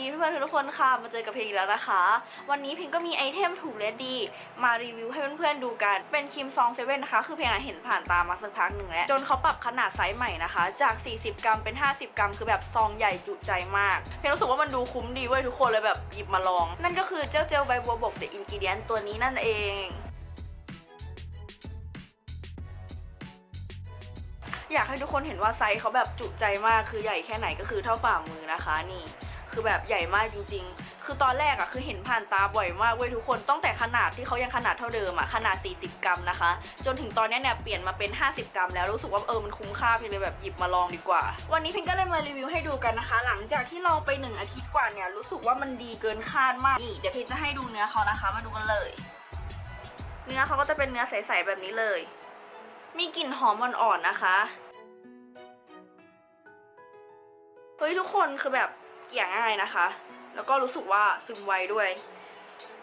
ดีเพื่อนๆทุกคนค่ะ มาเจอกับเพลงอีกแล้วนะคะ วันนี้เพลงก็มีไอเทมถูกและดี มารีวิวให้เพื่อนๆดูกัน เป็นครีมซองเซเว่นนะคะ คือเพลงอะเห็นผ่านตามาสักพักหนึ่งแล้ว จนเขาปรับขนาดไซส์ใหม่นะคะ จาก 40 กรัมเป็น 50 กรัม คือแบบซองใหญ่จุใจมาก เพลงรู้สึกว่ามันดูคุ้มดีเว้ยทุกคนเลยแบบหยิบมาลอง นั่นก็คือเจลเจลใบบัวบกเดอะอินกิเดียนตัวนี้นั่นเองอยากให้ทุกคนเห็นว่าไซส์เขาแบบจุใจมากคือใหญ่แค่ไหนก็คือเท่าฝ่ามือนะคะนี่ คือแบบใหญ่มากจริง ๆ คือตอนแรกอะคือเห็นผ่านตาบ่อยมากเว้ยทุกคนตั้งแต่ขนาดที่เขายังขนาดเท่าเดิมอะขนาด 40 กรัมนะคะ จนถึงตอนนี้เนี่ยเปลี่ยนมาเป็น 50 กรัม แล้วรู้สึกว่าเออมันคุ้มค่าพี่เลยแบบหยิบมาลองดีกว่า วันนี้พิงก็เลยมารีวิวให้ดูกันนะคะ หลังจากที่ลองไปหนึ่งอาทิตย์กว่าเนี่ยรู้สึกว่ามันดีเกินคาดมากนี่เดี๋ยวพิงจะให้ดูเนื้อเขานะคะมาดูกันเลย เนื้อเขาก็จะเป็นเนื้อใสๆแบบนี้เลย มีกลิ่นหอมอ่อนๆนะคะเฮ้ยทุกคนคือแบบ ลี่ยง่ายนะคะ แล้วก็รู้สึกว่าซึมไวด้วย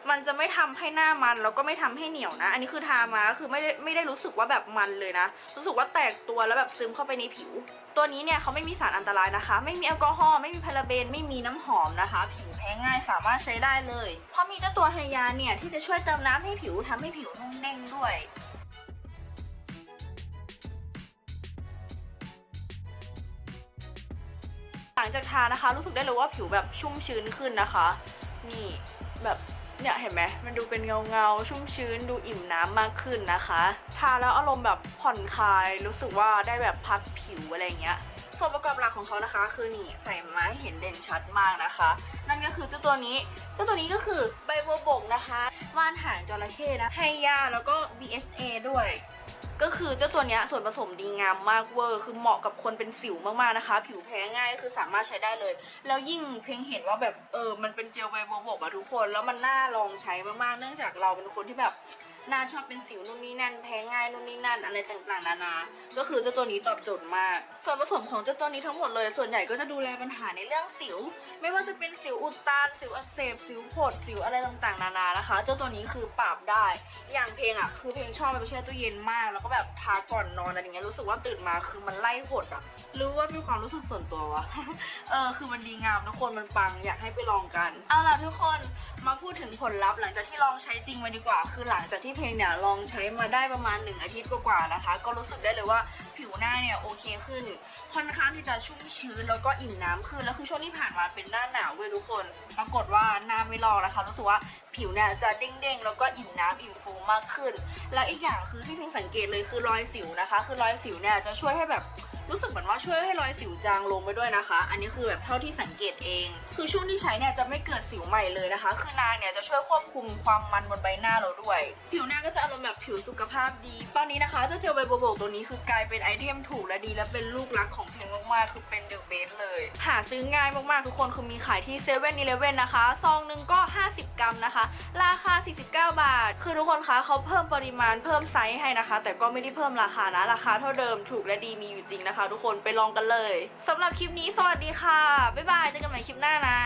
มันจะไม่ทำให้หน้ามันแล้วก็ไม่ทำให้เหนียวนะ อันนี้คือทามาก็คือไม่ได้ไม่ได้รู้สึกว่าแบบมันเลยนะ รู้สึกว่าแตกตัวแล้วแบบซึมเข้าไปในผิว ตัวนี้เนี่ยเขาไม่มีสารอันตรายนะคะ ไม่มีแอลกอฮอล์ไม่มีพาราเบนไม่มีน้ำหอมนะคะ ผิวแพ้ง่ายสามารถใช้ได้เลย เพราะมีเจ้าตัวไฮยาเนี่ยที่จะช่วยเติมน้ำให้ผิวทำให้ผิวนุ่มเด้งด้วย ลังจากทานะคะ รู้สึกได้เลยว่าผิวแบบชุ่มชื้นขึ้นนะคะ นี่แบบเนี่ยเห็นไหมมันดูเป็นเงาเงาชุ่มชื้นดูอิ่มน้ำมากขึ้นนะคะ ทาแล้วอารมณ์แบบผ่อนคลาย รู้สึกว่าได้แบบพักผิวอะไรเงี้ย ส่วนประกอบหลักของเขานะคะ คือนี่ใส่มาให้เห็นเด่นชัดมากนะคะ นั่นก็คือเจ้าตัวนี้ เจ้าตัวนี้ก็คือใบบัวบกนะคะ ว่านหางจระเข้นะไฮยาแล้วก็ BHA ด้วย ก็คือเจ้าตัวนี้ส่วนผสมดีงามมากเวอร์ คือเหมาะกับคนเป็นสิวมากๆนะคะ ผิวแพ้ง่ายก็คือสามารถใช้ได้เลย แล้วยิ่งเพียงเห็นว่าแบบเออมันเป็นเจลไวโบัวบกอะทุกคน แล้วมันน่าลองใช้มากๆ เนื่องจากเราเป็นคนที่แบบหน้าชอบเป็นสิวนู่นนี่นั่นแพ้ง่ายนู่นนี่นั่นอะไรต่างๆนานาก็คือเจ้าตัวนี้ตอบโจทย์มาก ส่วนผสมของเจ้าตัวนี้ทั้งหมดเลย ส่วนใหญ่ก็จะดูแลปัญหาในเรื่องสิว ไม่ว่าจะเป็นสิวอุดตัน สิวอักเสบ สิวผด สิวอะไรต่างๆ นานานะคะ เจ้าตัวนี้คือปราบได้ อย่างเพลงอะ คือเพลงชอบไปแช่ตู้เย็นมาก แล้วก็แบบทาก่อนนอนอะไรอย่างเงี้ย รู้สึกว่าตื่นมาคือมันไล่หดอะ รู้ว่ามีความรู้สึกส่วนตัววะ เออ คือมันดีงามทุกคน มันปัง อยากให้ไปลองกัน เอาล่ะทุกคน มาพูดถึงผลลัพธ์หลังจากที่ลองใช้จริงมาดีกว่า คือหลังจากที่เพลงเนี่ยลองใช้มาได้ประมาณหนึ่งอาทิตย์กว่าๆนะคะ ก็รู้สึกได้เลยว่าผิวหน้าเนี่ยโอเคขึ้น ค่อนข้างที่จะชุ่มชื้นแล้วก็อิ่มน้ำขึ้น แล้วคือช่วงที่ผ่านมาเป็นหน้าหนาวเว้ยทุกคน ปรากฏว่าหน้าไม่ลอกนะคะรู้สึกว่าผิวเนี่ยจะเด้งๆแล้วก็อิ่มน้ำอิ่มฟูมากขึ้น แล้วอีกอย่างคือที่พิงสังเกตเลยคือรอยสิวนะคะ คือรอยสิวเนี่ยจะช่วยให้แบบ รู้สึกเหมือนว่าช่วยให้รอยสิวจางลงไปด้วยนะคะ อันนี้คือแบบเท่าที่สังเกตเอง คือช่วงที่ใช้เนี่ยจะไม่เกิดสิวใหม่เลยนะคะ คือนางเนี่ยจะช่วยควบคุมความมันบนใบหน้าเราด้วย ผิวหน้าก็จะอารมณ์แบบผิวสุขภาพดี ตอนนี้นะคะเจ้าเจลใบโบโบตัวนี้คือกลายเป็นไอเทมถูกและดีและเป็นลูกรักของเพลงมากๆคือเป็นเดอะเบสเลย หาซื้อง่ายมากๆทุกคนคือมีขายที่เซเว่นอีเลฟเว่นนะคะ ซองหนึ่งก็ 50 กรัมนะคะ ราคา 49 บาท คือทุกคนคะเขาเพิ่มปริมาณเพิ่มไซส์ให้นะคะ แต่ก็ไม่ได้เพิ่มราคานะราคาเท่าเดิมถูกและดีมีอยู่จริงนะคะ ทุกคนไปลองกันเลยสำหรับคลิปนี้สวัสดีค่ะบ๊ายบายเจอกันใหม่คลิปหน้านะ